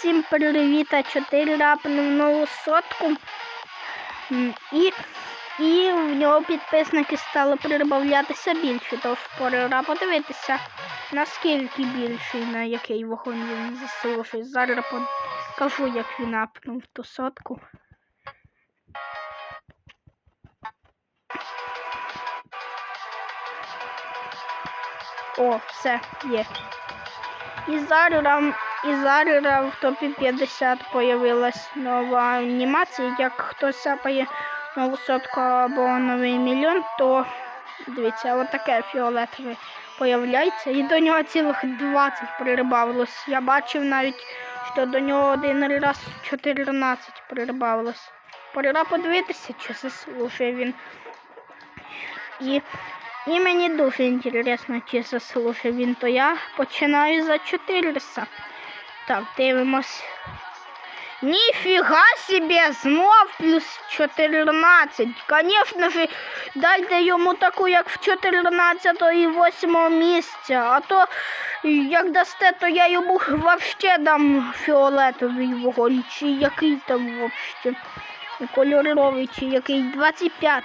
Всім привіт, а 4 рапнув нову сотку. І, і в нього підписники стали прибавлятися більше, тож пора подивитися, наскільки більший, на який вогонь він заслужив. Зараз покажу, як він апнув ту сотку. О, все, є. І зараз, і зараз в топі 50 появилась нова анімація. Як хтось сапає нову сотку або новий мільйон, то дивіться, отаке фіолетове появляється. І до нього цілих 20 прибавилось. Я бачив навіть, що до нього один раз 14 прибавилось. Пора подивитися, чи заслужує він. І і мені дуже інтересно, чи заслужив він, то я починаю за 400. Так, дивимось. Ніфіга себе, знов плюс 14. Конечно же, дайте йому таку, як в 14 і 8 місця. А то, як дасте, то я йому вообще дам фіолетовий вогонь, чи який там вообще. Кольоровий, чи який 25.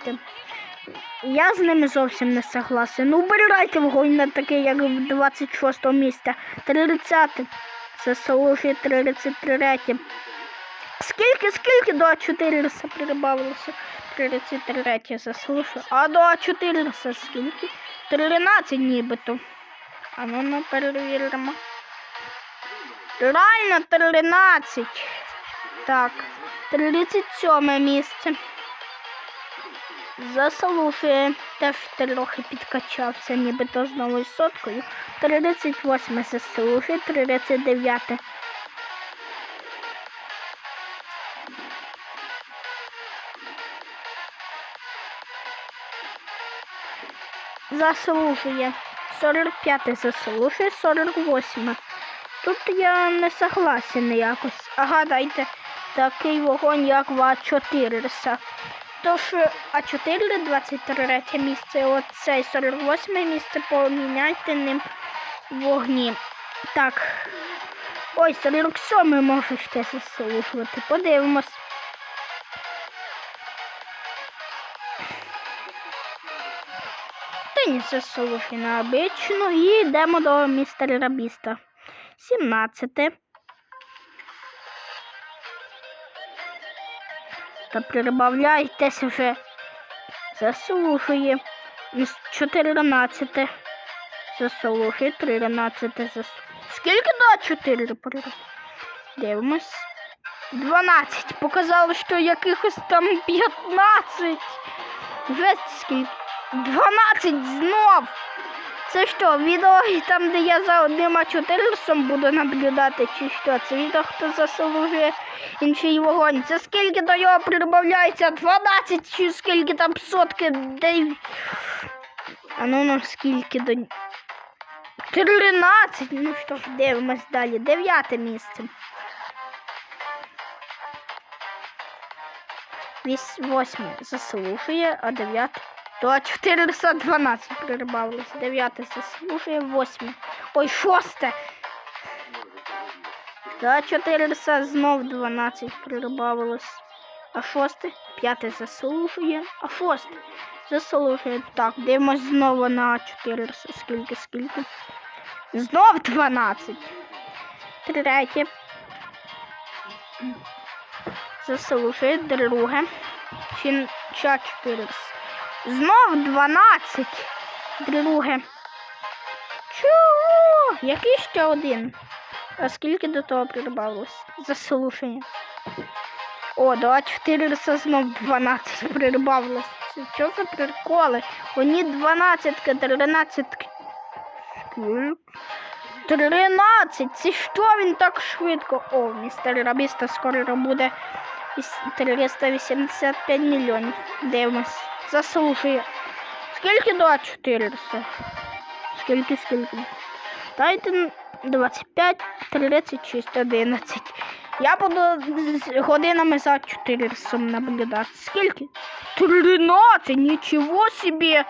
Я з ними зовсім не согласен. Ну, вибирайте вогонь на такий, як в 26 місця. 30. Це Солуші 33. Скільки, скільки до 400 прибавилося? 33 заслушу. А до 400 скільки? 13 нібито. А ну ну перевіримо. Реально 13. Так. 37 місце. Заслушує теж трохи підкачався, нібито з новою соткою. 38 заслушує, 39. Заслужує. 45 заслужує, 48. Тут я не согласен якось. Ага, дайте такий вогонь, як в А4. Тож А4 23 місце, оцей 48 місце поміняйте ним вогні. Так. Ой, 47 можу ще заслужувати. Подивимось. Та ні, заслужує на обичну. І йдемо до містера Біста. 17. Та прибавляйтесь вже. Заслужує. 14. Заслужує. 13. Зас... Скільки до 4 Дивимось. 12. Показало, що якихось там 15. Вже скільки? 12 знов. Це що, відео там, де я за одним А4 буду наблюдати, чи що? Це відео, хто заслужує інший вогонь. Це скільки до його прибавляється? 12 чи скільки там сотки, де... А ну ну скільки до... 13. Ну що дивимось далі. Дев'яте місце. Вісь, восьме заслужує, а дев'яте. То 412 прибавилось. Дев'яте заслужує, восьме. Ой, шосте. Та 400 знов 12 прибавилось. А шосте, п'яте заслужує, а шосте заслужує. Так, дивимось знову на 400. Скільки, скільки. Знов 12. Третє. Заслужує друге. Чи 400. Знов 12. Друге. Чого? Який ще один? А скільки до того прибавилось? Заслушання. О, до 400 знов 12 прибавилось. Це що за приколи? Вони 12, 13. Скільки? 13! Це що він так швидко? О, містер Рабіста скоро буде 385 мільйонів. Дивимось. Заслужує. Скільки до 400? Скільки, скільки? Дайте 25, 36, 11. Я буду з годинами за 400 наблюдати. Скільки? 13! Нічого собі!